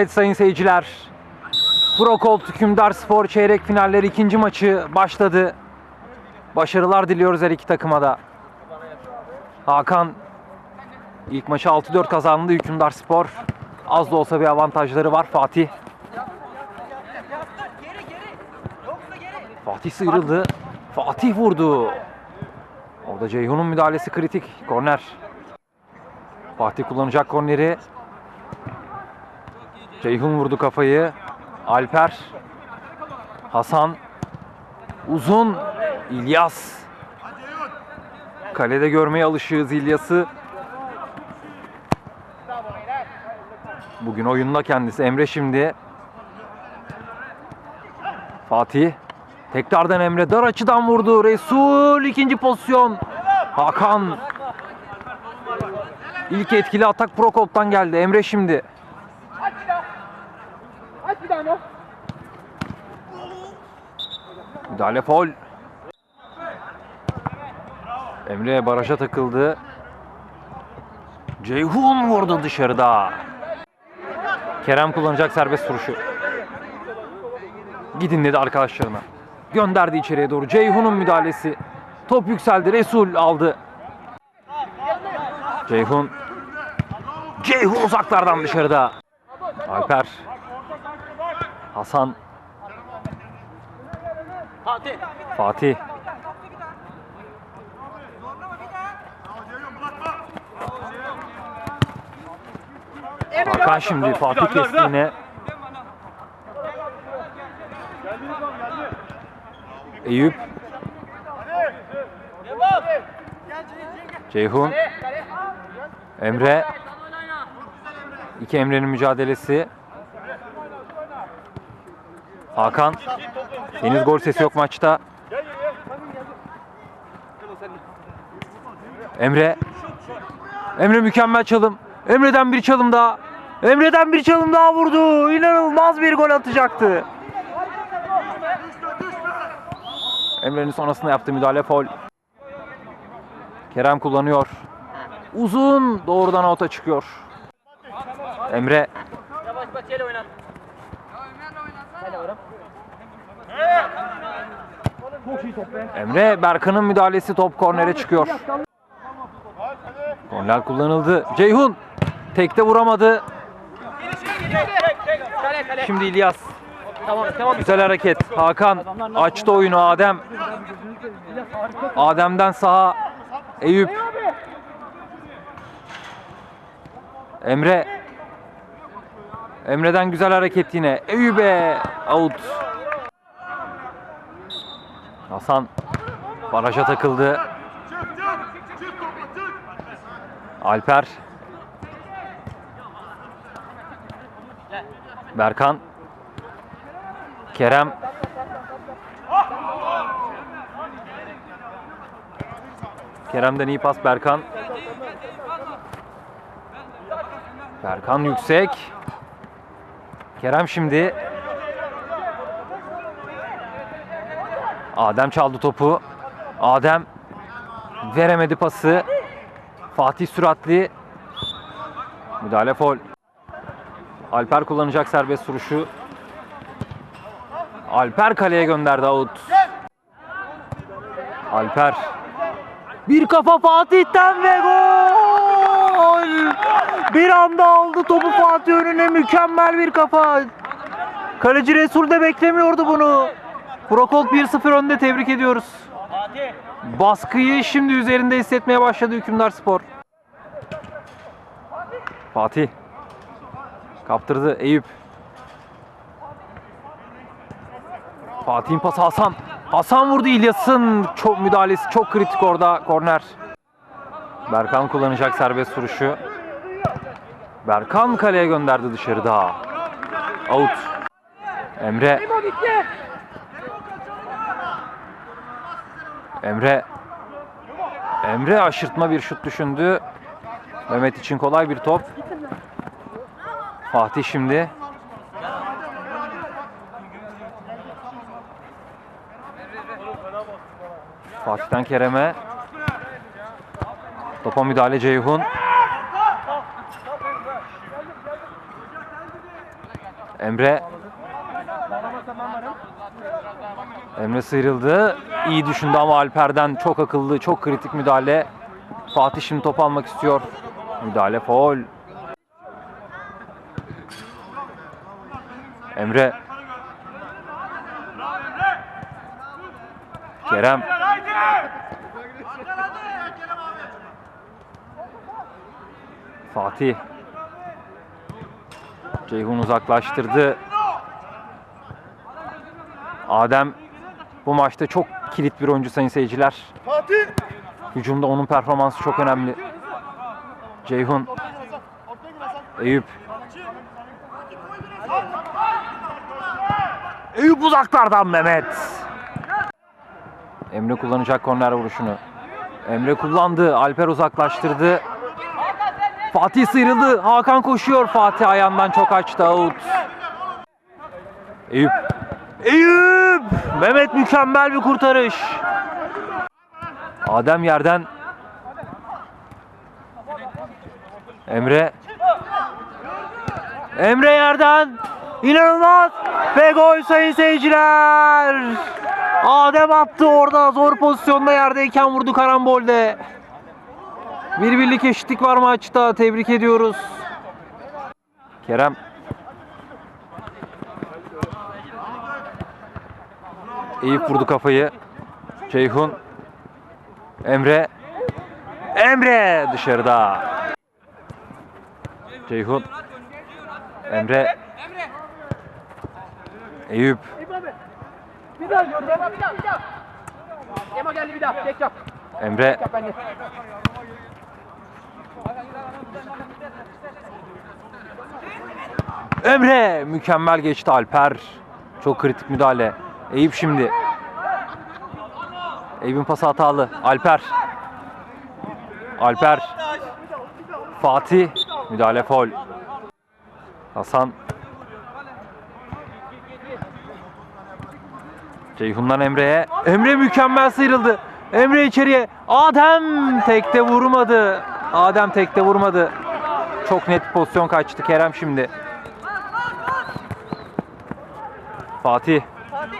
Evet sayın seyirciler. Brokolt Hükümdar Spor çeyrek finaller ikinci maçı başladı. Başarılar diliyoruz her iki takıma da. Hakan ilk maçı 6-4 kazandı Hükümdar Spor. Az da olsa bir avantajları var Fatih. Fatih sıyrıldı. Fatih vurdu. Orada Ceyhun'un müdahalesi kritik. Korner. Fatih kullanacak korneri. Ceyhun vurdu kafayı. Alper. Hasan. Uzun. İlyas. Kalede görmeye alışığız İlyas'ı. Bugün oyunda kendisi. Emre şimdi. Fatih. Tekrardan Emre dar açıdan vurdu. Resul ikinci pozisyon. Hakan. İlk etkili atak Prokop'tan geldi. Emre şimdi. Müdahale foul. Emre baraja takıldı. Ceyhun vurdu dışarıda. Kerem kullanacak serbest vuruşu. Gidin dedi arkadaşlarına. Gönderdi içeriye doğru. Ceyhun'un müdahalesi. Top yükseldi. Resul aldı. Ceyhun. Ceyhun uzaklardan dışarıda. Alper. Hasan. Fatih. Fatih. Hakan şimdi Fatih kesti yine. Eyüp. Ceyhun. Emre. İki Emre'nin mücadelesi. Hakan. Henüz gol sesi yok maçta. Emre. Emre mükemmel çalım. Emre'den bir çalım daha. Emre'den bir çalım daha vurdu. İnanılmaz bir gol atacaktı. Emre'nin sonrasında yaptığı müdahale foul. Kerem kullanıyor. Uzun doğrudan ota çıkıyor. Emre Yavaş Batiye'yle oynat. Emre Berkan'ın müdahalesi top kornere çıkıyor. Korner kullanıldı. Ceyhun tekte vuramadı. Şimdi İlyas. Güzel hareket. Hakan açtı oyunu Adem. Adem'den sağa Eyüp. Emre. Emre'den güzel hareket yine. Eyüp'e out. Hasan baraja takıldı. Alper. Berkan. Kerem. Kerem'den iyi pas Berkan. Berkan yüksek. Kerem şimdi. Adem çaldı topu. Adem veremedi pası. Fatih süratli. Müdahale foul. Alper kullanacak serbest vuruşu. Alper kaleye gönderdi out. Alper. Bir kafa Fatih'ten ve gol! Bir anda aldı topu Fatih önüne mükemmel bir kafa. Kaleci Resul de beklemiyordu bunu. Prokol 1-0 önde tebrik ediyoruz. Baskıyı şimdi üzerinde hissetmeye başladı Hükümdar Spor. Fatih. Kaptırdı Eyüp. Fatih'in pası Hasan. Hasan vurdu İlyas'ın çok müdahalesi çok kritik orada korner. Berkan kullanacak serbest vuruşu. Berkan kaleye gönderdi dışarıda. Out. Emre. Emre. Emre aşırtma bir şut düşündü. Mehmet için kolay bir top. Fatih şimdi. Fatih'ten Kerem'e. Topa müdahale Ceyhun. Emre. Emre sıyrıldı. İyi düşündü ama Alper'den çok akıllı, çok kritik müdahale. Fatih şimdi top almak istiyor. Müdahale faul. Emre. Kerem. Fatih. Ceyhun uzaklaştırdı. Adem bu maçta çok kilit bir oyuncu sayın seyirciler. Fatih. Hücumda onun performansı çok önemli. Ceyhun. Eyüp. Eyüp uzaklardan Mehmet. Emre kullanacak korner vuruşunu. Emre kullandı. Alper uzaklaştırdı. Fatih sıyrıldı. Hakan koşuyor. Fatih ayağından çok açtı. Out. Eyüp. Eyüp! Mehmet mükemmel bir kurtarış. Adem yerden. Emre. Emre yerden. İnanılmaz. Ve gol sayın seyirciler. Adem attı orada. Zor pozisyonda yerdeyken vurdu karambolde. Bir birlik eşitlik var maçta. Tebrik ediyoruz. Kerem. Eyüp vurdu kafayı. Ceyhun. Emre. Emre dışarıda. Ceyhun. Emre. Eyüp. Bir daha bir daha bir daha. Emo geldi bir daha. Tek. Emre. Emre mükemmel geçti Alper. Çok kritik müdahale. Eyüp şimdi. Eyüp'ün pası hatalı. Alper. Alper. Fatih. Müdahale foul. Hasan. Ceyhun'dan Emre'ye. Emre mükemmel sıyrıldı. Emre içeriye. Adem tekte vurmadı. Adem tekte vurmadı. Çok net pozisyon kaçtı Kerem şimdi. Fatih. Biter.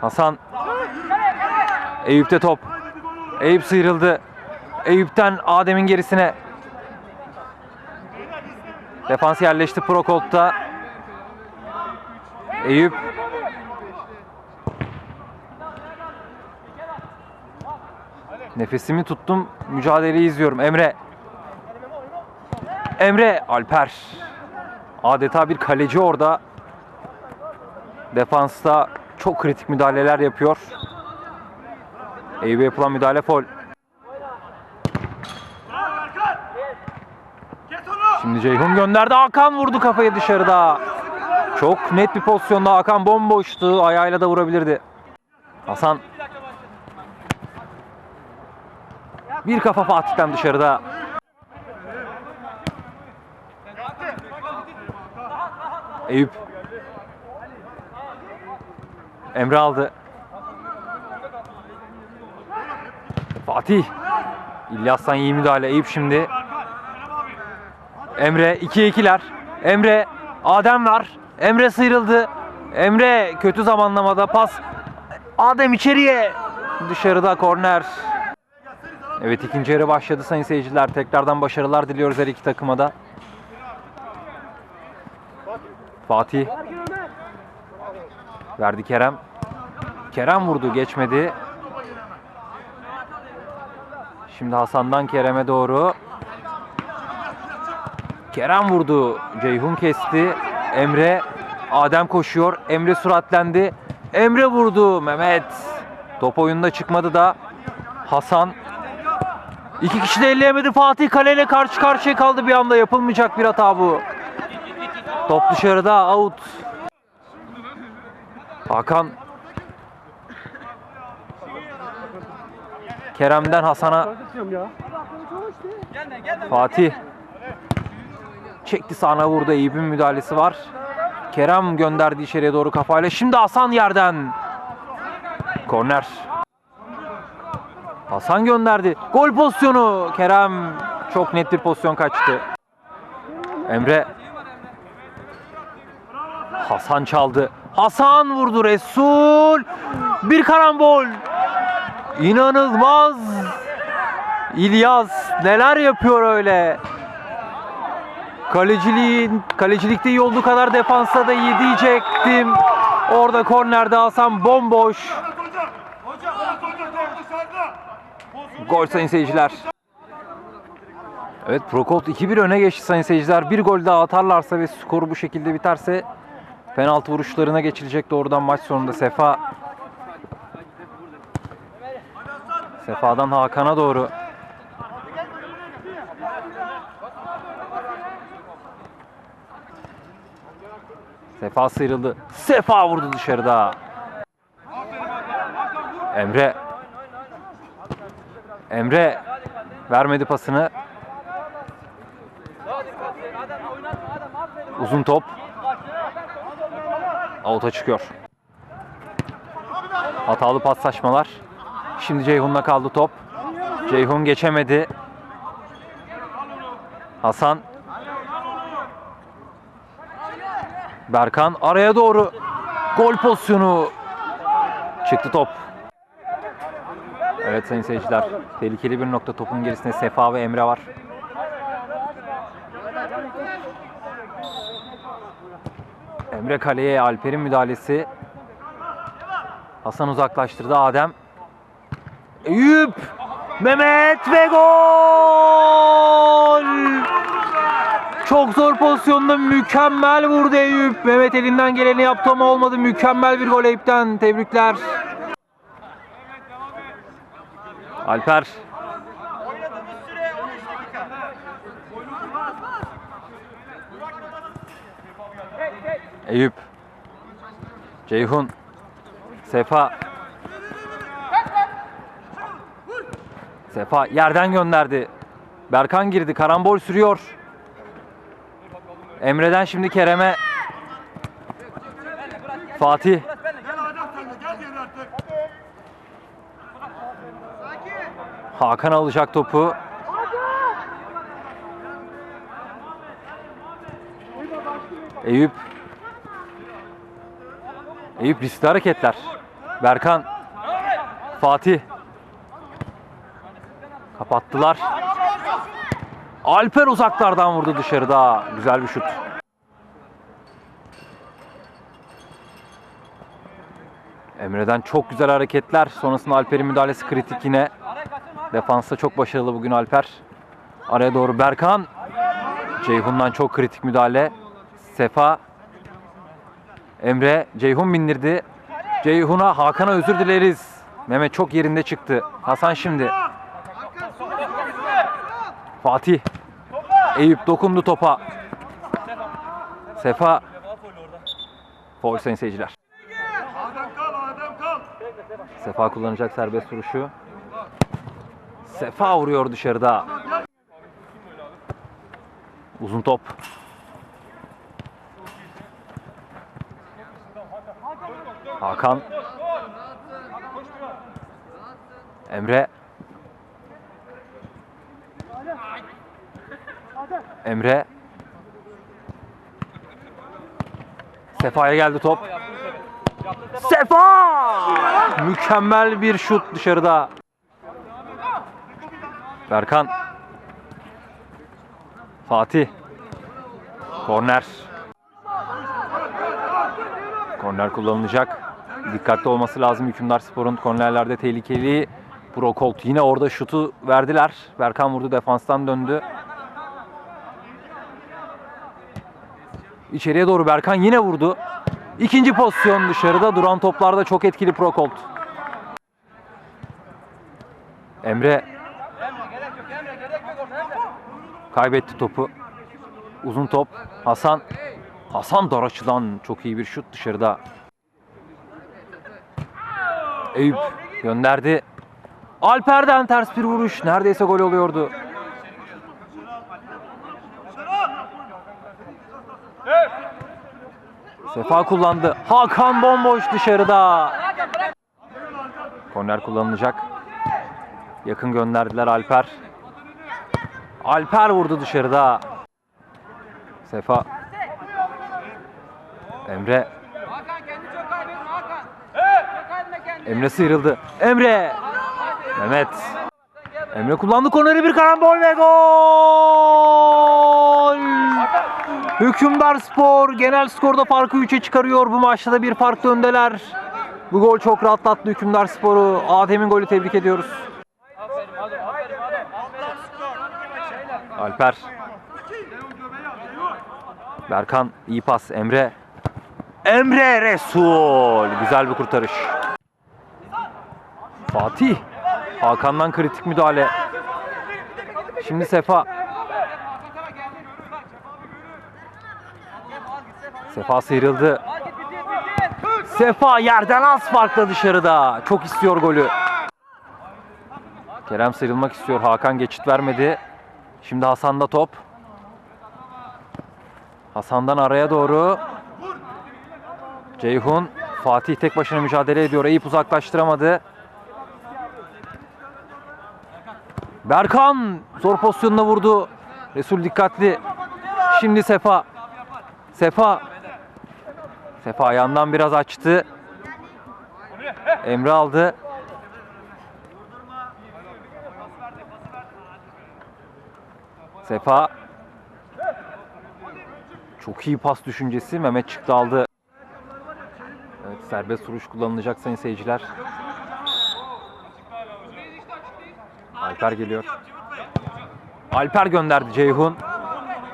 Hasan. Eyüp'te top. Eyüp sıyrıldı. Eyüp'ten Adem'in gerisine. Defans yerleşti Prokolt'ta. Eyüp. Nefesimi tuttum. Mücadeleyi izliyorum. Emre. Emre. Alper. Adeta bir kaleci orada. Defansta çok kritik müdahaleler yapıyor. Eyüp'e yapılan müdahale foul. Şimdi Ceyhun gönderdi. Hakan vurdu kafayı dışarıda. Çok net bir pozisyonda Hakan bomboştu. Ayağıyla da vurabilirdi. Hasan. Bir kafa Fatih'ten dışarıda. Eyüp. Emre aldı. Fatih. İlyas'tan iyi müdahale. Eyüp şimdi. Emre 2'ye 2'ler. Emre Adem var. Emre sıyrıldı. Emre kötü zamanlamada pas. Adem içeriye. Dışarıda korner. Evet ikinci yarı başladı sayın seyirciler. Tekrardan başarılar diliyoruz her iki takıma da. Fatih. Verdi Kerem. Kerem vurdu geçmedi. Şimdi Hasan'dan Kerem'e doğru. Kerem vurdu. Ceyhun kesti. Emre. Adem koşuyor. Emre suratlendi. Emre vurdu. Mehmet. Top oyunda çıkmadı da. Hasan. İki kişi de elleyemedi. Fatih kaleyle karşı karşıya kaldı bir anda. Yapılmayacak bir hata bu. Top dışarıda. Out. Hakan. Kerem'den Hasan'a. Fatih. Çekti sağına vurdu. Eyüp'ün müdahalesi var. Kerem gönderdi içeriye doğru kafayla. Şimdi Hasan yerden. Korner. Hasan gönderdi. Gol pozisyonu. Kerem çok net bir pozisyon kaçtı. Emre. Hasan çaldı. Hasan vurdu Resul. Bir karambol. İnanılmaz. İlyas neler yapıyor öyle. Kaleciliğin, kalecilikte iyi olduğu kadar defansta da iyi diyecektim. Orada kornerde Hasan bomboş. Gol sayın seyirciler. Evet Prokolt 2-1 öne geçti sayın seyirciler. Bir gol daha atarlarsa ve skoru bu şekilde biterse penaltı vuruşlarına geçilecek doğrudan maç sonunda Sefa. Sefa'dan Hakan'a doğru. Sefa sıyrıldı. Sefa vurdu dışarıda. Emre. Emre vermedi pasını. Uzun top. Out'a çıkıyor. Hatalı paslaşmalar. Şimdi Ceyhun'la kaldı top. Ceyhun geçemedi. Hasan. Berkan araya doğru. Gol pozisyonu. Çıktı top. Evet sayın seyirciler. Tehlikeli bir nokta topun gerisinde Sefa ve Emre var. Emre kaleye Alper'in müdahalesi. Hasan uzaklaştırdı Adem. Eyüp! Mehmet ve gol! Çok zor pozisyonda mükemmel vurdu Eyüp. Mehmet elinden geleni yaptı ama olmadı. Mükemmel bir gol Eyüp'ten. Tebrikler. Alper. Eyüp. Ceyhun. Sefa. Sefa yerden gönderdi. Berkan girdi. Karambol sürüyor. Emre'den şimdi Kerem'e. Fatih. Hakan alacak topu. Eyüp. Eyüp riskli hareketler. Berkan. Fatih. Kapattılar. Alper uzaklardan vurdu dışarıda. Güzel bir şut. Emre'den çok güzel hareketler. Sonrasında Alper'in müdahalesi kritik yine. Defansta çok başarılı bugün Alper. Araya doğru Berkan. Ceyhun'dan çok kritik müdahale. Sefa. Emre. Ceyhun bindirdi. Ceyhun'a Hakan'a özür dileriz. Mehmet çok yerinde çıktı. Hasan şimdi. Fatih. Eyüp dokundu topa. Sefa. Foul sayın seyirciler. Sefa kullanacak serbest vuruşu. Sefa vuruyor dışarıda. Uzun top. Hakan. Emre. Emre. Sefa'ya geldi top. Sefa! Mükemmel bir şut dışarıda. Berkan. Fatih. Korner. Korner kullanılacak. Dikkatli olması lazım Hükümdar Spor'un kornerlerde tehlikeli. Prokolt yine orada şutu verdiler. Berkan vurdu defanstan döndü. İçeriye doğru Berkan yine vurdu. İkinci pozisyon dışarıda duran toplarda çok etkili Prokolt. Emre kaybetti topu. Uzun top. Hasan Hasan dar açıdan çok iyi bir şut dışarıda. Eyüp gönderdi. Alper'den ters bir vuruş. Neredeyse gol oluyordu. Sefa kullandı. Hakan bomboş dışarıda. Korner kullanılacak. Yakın gönderdiler Alper. Alper vurdu dışarıda. Sefa. Emre. Emre sıyrıldı. Emre. Mehmet. Emre kullandı korneri bir karambol ve gol. Hükümdar Spor genel skorda farkı 3'e çıkarıyor. Bu maçta da bir farklı öndeler. Bu gol çok rahatlattı Hükümdar Spor'u. Adem'in golü tebrik ediyoruz. Alper. Berkan iyi pas. Emre. Emre Resul. Güzel bir kurtarış. Fatih. Hakan'dan kritik müdahale. Şimdi Sefa. Sefa sıyrıldı. Sefa yerden az farkla dışarıda. Çok istiyor golü. Kerem sıyrılmak istiyor. Hakan geçit vermedi. Şimdi Hasan'da top. Hasan'dan araya doğru. Ceyhun. Fatih tek başına mücadele ediyor. Eyüp uzaklaştıramadı. Berkan zor pozisyonuna vurdu. Resul dikkatli. Şimdi Sefa. Sefa. Sefa ayağından biraz açtı. Emre aldı. Sefa. Çok iyi pas düşüncesi. Mehmet çıktı aldı. Evet serbest vuruş kullanılacak sayın seyirciler. Alper geliyor. Alper gönderdi Ceyhun.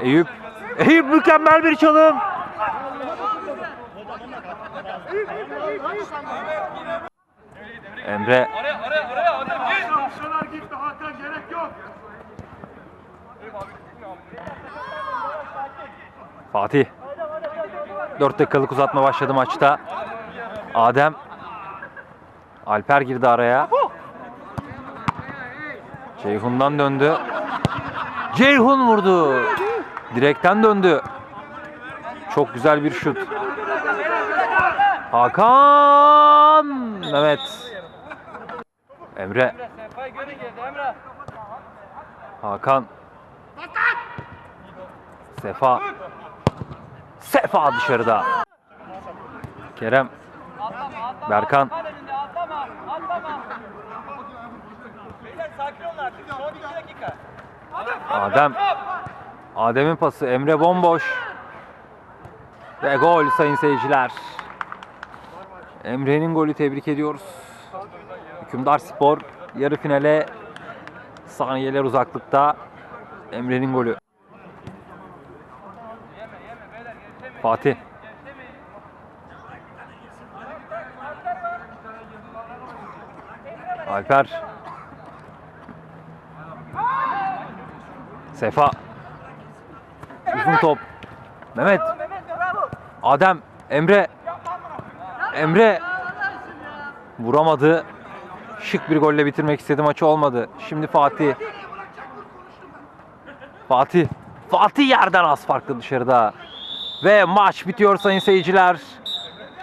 Eyüp. Eyüp mükemmel bir çalım. Emre Şanar gitti Hakan gerek yok. Fatih. 4 dakikalık uzatma başladı maçta. Adem. Alper girdi araya. Ceyhun'dan döndü. Ceyhun vurdu. Direkten döndü. Çok güzel bir şut. Hakan. Mehmet. Emre. Hakan. Sefa. Sefa dışarıda. Kerem. Berkan. Kal önünde atlama. Atlama. Beyler sakin olun artık. Son 2 dakika. Adem. Adem'in pası. Emre bomboş. Ve gol sayın seyirciler. Emre'nin golü tebrik ediyoruz. Hükümdar Spor yarı finale saniyeler uzaklıkta. Emre'nin golü. Fatih. Alper. Sefa. Uzun top. Mehmet. Adem. Emre. Emre. Vuramadı. Şık bir golle bitirmek istedi maçı olmadı. Şimdi Fatih. Fatih. Fatih yerden az farklı dışarıda. Ve maç bitiyor sayın seyirciler.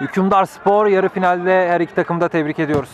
Hükümdar Spor yarı finalde her iki takımı da tebrik ediyoruz.